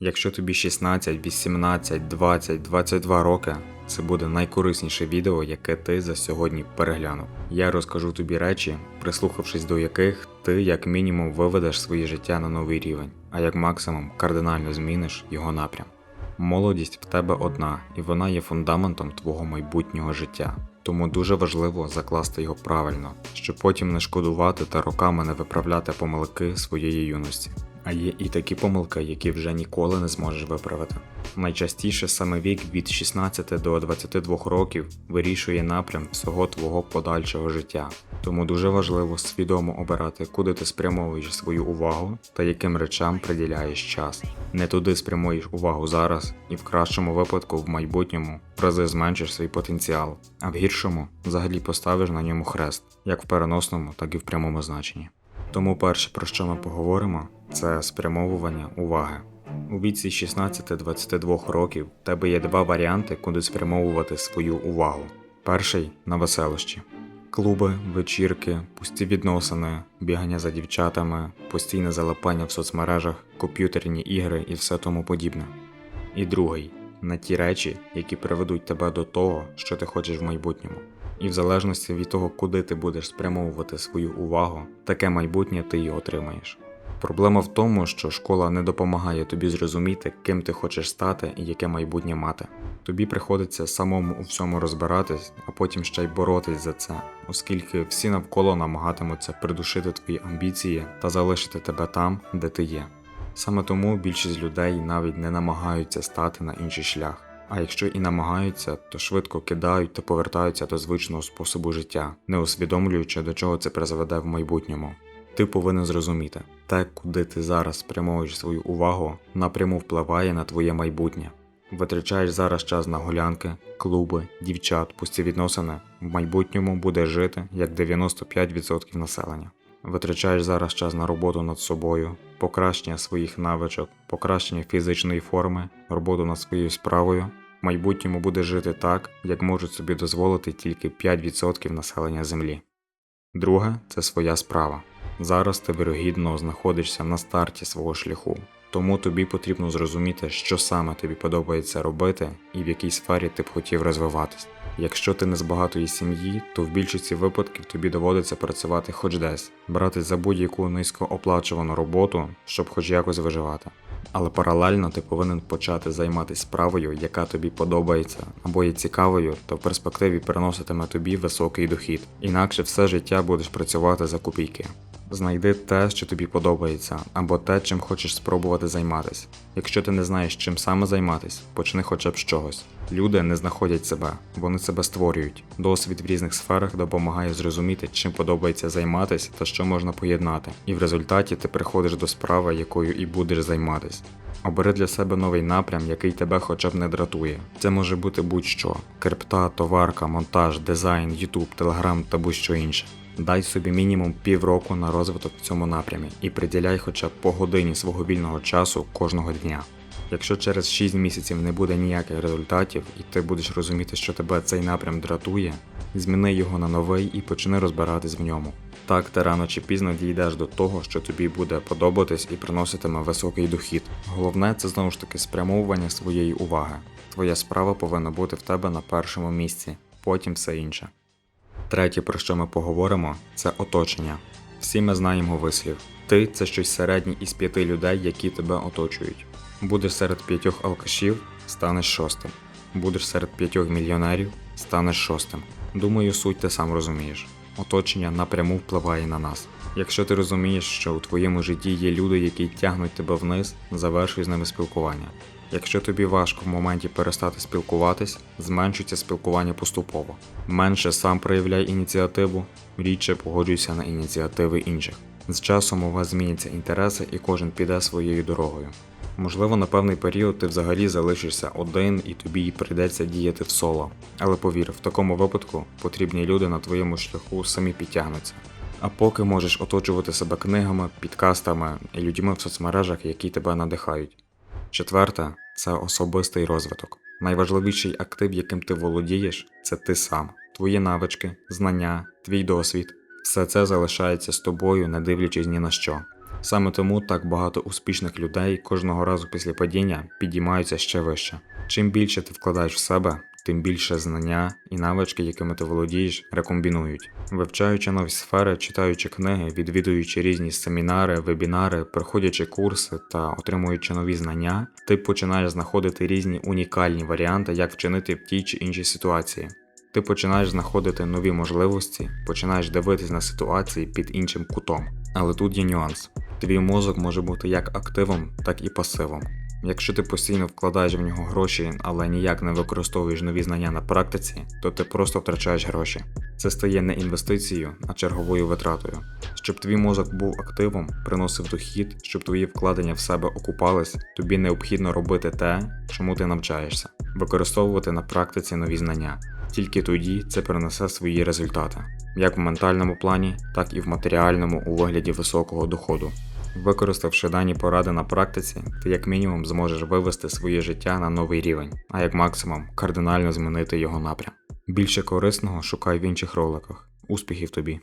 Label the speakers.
Speaker 1: Якщо тобі 16, 18, 20, 22 роки, це буде найкорисніше відео, яке ти за сьогодні переглянув. Я розкажу тобі речі, прислухавшись до яких ти як мінімум виведеш своє життя на новий рівень, а як максимум кардинально зміниш його напрям. Молодість в тебе одна, і вона є фундаментом твого майбутнього життя. Тому дуже важливо закласти його правильно, щоб потім не шкодувати та роками не виправляти помилки своєї юності. А є і такі помилки, які вже ніколи не зможеш виправити. Найчастіше саме вік від 16 до 22 років вирішує напрям всього твого подальшого життя. Тому дуже важливо свідомо обирати, куди ти спрямовуєш свою увагу та яким речам приділяєш час. Не туди спрямуєш увагу зараз, і в кращому випадку в майбутньому в рази зменшиш свій потенціал, а в гіршому взагалі поставиш на ньому хрест, як в переносному, так і в прямому значенні. Тому перше, про що ми поговоримо, це спрямовування уваги. У віці 16-22 років в тебе є два варіанти, куди спрямовувати свою увагу. Перший на веселощі. Клуби, вечірки, пусті відносини, бігання за дівчатами, постійне залипання в соцмережах, комп'ютерні ігри і все тому подібне. І другий на ті речі, які приведуть тебе до того, що ти хочеш в майбутньому. І в залежності від того, куди ти будеш спрямовувати свою увагу, таке майбутнє ти і отримаєш. Проблема в тому, що школа не допомагає тобі зрозуміти, ким ти хочеш стати і яке майбутнє мати. Тобі приходиться самому у всьому розбиратись, а потім ще й боротись за це, оскільки всі навколо намагатимуться придушити твої амбіції та залишити тебе там, де ти є. Саме тому більшість людей навіть не намагаються стати на інший шлях. А якщо і намагаються, то швидко кидають та повертаються до звичного способу життя, не усвідомлюючи, до чого це призведе в майбутньому. Ти повинен зрозуміти, те, куди ти зараз спрямовуєш свою увагу, напряму впливає на твоє майбутнє. Витрачаєш зараз час на гулянки, клуби, дівчат, пусті відносини, в майбутньому буде жити як 95% населення. Витрачаєш зараз час на роботу над собою, покращення своїх навичок, покращення фізичної форми, роботу над своєю справою. В майбутньому буде жити так, як можуть собі дозволити тільки 5% населення Землі. Друге це своя справа. Зараз ти вирогідно знаходишся на старті свого шляху, тому тобі потрібно зрозуміти, що саме тобі подобається робити і в якій сфері ти б хотів розвиватись. Якщо ти не з багатої сім'ї, то в більшості випадків тобі доводиться працювати хоч десь, братись за будь-яку низькооплачувану роботу, щоб хоч якось виживати. Але паралельно ти повинен почати займатися справою, яка тобі подобається або є цікавою, та в перспективі приноситиме тобі високий дохід. Інакше все життя будеш працювати за копійки. Знайди те, що тобі подобається, або те, чим хочеш спробувати займатися. Якщо ти не знаєш, чим саме займатися, почни хоча б з чогось. Люди не знаходять себе, вони себе створюють. Досвід в різних сферах допомагає зрозуміти, чим подобається займатися та що можна поєднати. І в результаті ти приходиш до справи, якою і будеш займатися. Обери для себе новий напрям, який тебе хоча б не дратує. Це може бути будь-що: крипта, товарка, монтаж, дизайн, ютуб, телеграм та будь-що інше. Дай собі мінімум півроку на розвиток в цьому напрямі і приділяй хоча б по годині свого вільного часу кожного дня. Якщо через 6 місяців не буде ніяких результатів, і ти будеш розуміти, що тебе цей напрям дратує, зміни його на новий і почни розбиратись в ньому. Так ти рано чи пізно дійдеш до того, що тобі буде подобатись і приноситиме високий дохід. Головне це знову ж таки спрямовування своєї уваги. Твоя справа повинна бути в тебе на першому місці, потім все інше. Третє, про що ми поговоримо, це оточення. Всі ми знаємо вислів. Ти це щось середнє із п'яти людей, які тебе оточують. Будеш серед п'ятьох алкашів, станеш шостим. Будеш серед п'ятьох мільйонерів, станеш шостим. Думаю, суть ти сам розумієш. Оточення напряму впливає на нас. Якщо ти розумієш, що у твоєму житті є люди, які тягнуть тебе вниз, завершуй з ними спілкування. Якщо тобі важко в моменті перестати спілкуватись, зменшуйте спілкування поступово. Менше сам проявляй ініціативу, рідше погоджуйся на ініціативи інших. З часом у вас зміняться інтереси і кожен піде своєю дорогою. Можливо, на певний період ти взагалі залишишся один і тобі прийдеться діяти в соло. Але повір, в такому випадку потрібні люди на твоєму шляху самі підтягнуться. А поки можеш оточувати себе книгами, підкастами і людьми в соцмережах, які тебе надихають. Четверте це особистий розвиток. Найважливіший актив, яким ти володієш, це ти сам, твої навички, знання, твій досвід. Все це залишається з тобою, не дивлячись ні на що. Саме тому так багато успішних людей кожного разу після падіння підіймаються ще вище. Чим більше ти вкладаєш в себе, тим більше знання і навички, якими ти володієш, рекомбінують. Вивчаючи нові сфери, читаючи книги, відвідуючи різні семінари, вебінари, проходячи курси та отримуючи нові знання, ти починаєш знаходити різні унікальні варіанти, як вчинити в тій чи іншій ситуації. Ти починаєш знаходити нові можливості, починаєш дивитись на ситуації під іншим кутом. Але тут є нюанс: твій мозок може бути як активом, так і пасивом. Якщо ти постійно вкладаєш в нього гроші, але ніяк не використовуєш нові знання на практиці, то ти просто втрачаєш гроші. Це стає не інвестицією, а черговою витратою. Щоб твій мозок був активом, приносив дохід, щоб твої вкладення в себе окупались, тобі необхідно робити те, чому ти навчаєшся, використовувати на практиці нові знання. Тільки тоді це принесе свої результати, як в ментальному плані, так і в матеріальному у вигляді високого доходу. Використавши дані поради на практиці, ти як мінімум зможеш вивести своє життя на новий рівень, а як максимум кардинально змінити його напрям. Більше корисного шукай в інших роликах. Успіхів тобі!